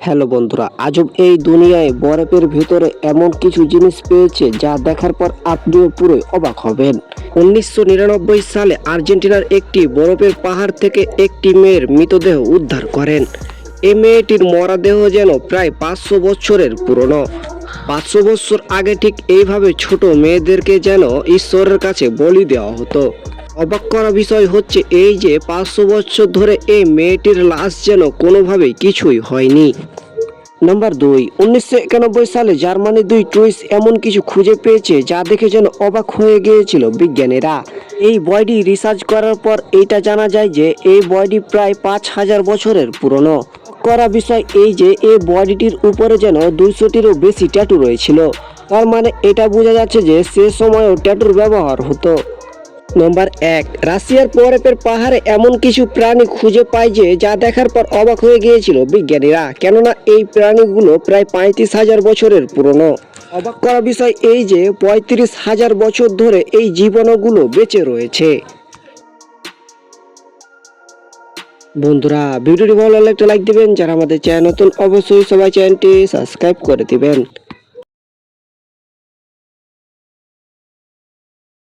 Hello বন্ধুরা আজব এই দুনিয়ায় বরফের ভেতরে এমন কিছু জিনিস পেয়েছে যা দেখার পর আপনিও পুরোই অবাক হবেন। উনিশশো নিরানব্বই সালে আর্জেন্টিনার একটি বরফের পাহাড় থেকে একটি মেয়ের মৃতদেহ উদ্ধার করেন। এই মেয়েটির মরাদেহ যেন প্রায় পাঁচশো বছরের পুরনো। পাঁচশো বছর আগে ঠিক এইভাবে ছোট মেয়েদেরকে যেন ঈশ্বরের কাছে বলি দেওয়া হতো। অবাক করা বিষয় হচ্ছে এই যে পাঁচশো বছর ধরে এই মেয়েটির লাশ যেন কোনোভাবেই কিছুই হয়নি। নাম্বার দুই, উনিশশো একানব্বই সালে জার্মানি দুই টুইস্ট এমন কিছু খুঁজে পেয়েছে যা দেখে যেন অবাক হয়ে গিয়েছিল বিজ্ঞানীরা। এই বয়ডি রিসার্চ করার পর এইটা জানা যায় যে এই বয়ডি প্রায় পাঁচ হাজার বছরের পুরনো। করা বিষয় এই যে এই বডিটির উপরে যেন দুইশোটিরও বেশি ট্যাটু রয়েছিল। তার মানে এটা বোঝা যাচ্ছে যে সে সময়ও ট্যাটুর ব্যবহার হতো। নম্বর এক, রাশিয়ার বরফের পাহাড়ে এমন কিছু প্রাণী খুঁজে পায় যে যা দেখার পর অবাক হয়ে গিয়েছিল বিজ্ঞানীরা, কেননা এই প্রাণীগুলো প্রায় পঁয়ত্রিশ হাজার বছরের পুরনো। অবাক করা বিষয় এই যে পঁয়ত্রিশ হাজার বছর ধরে এই জীবাণুগুলো বেঁচে রয়েছে। বন্ধুরা, ভিডিওটি ভালো লাগলে একটা লাইক দিবেন, যারা আমাদের চ্যানেল নতুন, অবশ্যই সবাই চ্যানেলটি সাবস্ক্রাইব করে দিবেন।